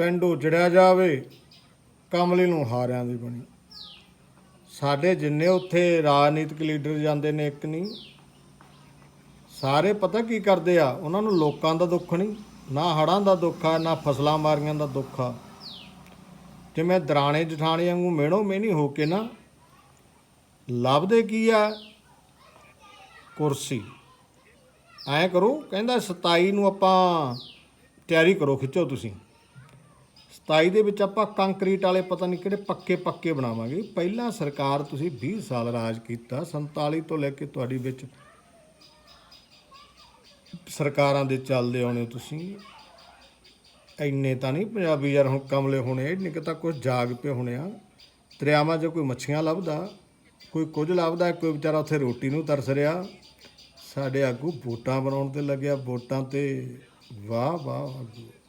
ਪਿੰਡ ਉਜੜਿਆ ਜਾਵੇ, ਕਮਲੀ ਨੂੰ ਹਾਰਿਆਂ ਦੀ ਬਣੀ। ਸਾਡੇ ਜਿੰਨੇ ਉੱਥੇ ਰਾਜਨੀਤਿਕ ਲੀਡਰ ਜਾਂਦੇ ਨੇ ਇੱਕ ਨਹੀਂ। ਸਾਰੇ ਪਤਾ ਕੀ ਕਰਦੇ ਆ? ਉਹਨਾਂ ਨੂੰ ਲੋਕਾਂ ਦਾ ਦੁੱਖ ਨਹੀਂ, ਨਾ ਹੜਾਂ ਦਾ ਦੁੱਖ ਆ, ਨਾ ਫਸਲਾਂ ਮਾਰੀਆਂ ਦਾ ਦੁੱਖ ਆ। ਜਿਵੇਂ ਦਰਾਣੇ ਜਠਾਣੇ ਵਾਂਗੂ ਮੇਣੋ ਮੇਣੀ ਹੋ ਕੇ ਨਾ, ਲੱਭਦੇ ਕੀ ਆ? ਕੁਰਸੀ। ਐਂ ਕਰੋ, ਕਹਿੰਦਾ 27 ਨੂੰ ਆਪਾਂ ਤਿਆਰੀ ਕਰੋ, ਖਿੱਚੋ ਤੁਸੀਂ। 27 ਦੇ ਵਿੱਚ ਆਪਾਂ ਕੰਕਰੀਟ ਵਾਲੇ ਪਤਾ ਨਹੀਂ ਕਿਹੜੇ ਪੱਕੇ ਪੱਕੇ ਬਣਾਵਾਂਗੇ। ਪਹਿਲਾਂ ਸਰਕਾਰ ਤੁਸੀਂ 20 ਸਾਲ ਰਾਜ ਕੀਤਾ 47 ਤੋਂ ਲੈ ਕੇ ਤੁਹਾਡੀ ਵਿੱਚ ਸਰਕਾਰਾਂ ਦੇ ਚੱਲਦੇ ਆਉਣੇ ਹੋ ਤੁਸੀਂ। ਇੰਨੇ ਤਾਂ ਨਹੀਂ ਪੰਜਾਬੀ ਯਾਰ ਹੁਣ ਕਮਲੇ ਹੋਣੇ, ਇੰਨੇ ਕਿ ਤਾਂ ਕੁਝ ਜਾਗ ਪਏ ਹੋਣੇ ਆ। ਦਰਿਆਵਾਂ 'ਚ ਕੋਈ ਮੱਛੀਆਂ ਲੱਭਦਾ, ਕੋਈ ਕੁਝ ਲੱਭਦਾ, ਕੋਈ ਵਿਚਾਰਾ ਉੱਥੇ ਰੋਟੀ ਨੂੰ ਤਰਸ ਰਿਹਾ। ਸਾਡੇ ਆਗੂ ਵੋਟਾਂ ਬਣਾਉਣ ਤੇ ਲੱਗਿਆ, ਵੋਟਾਂ ਤੇ ਵਾਹ ਵਾਹ ਆਗੂ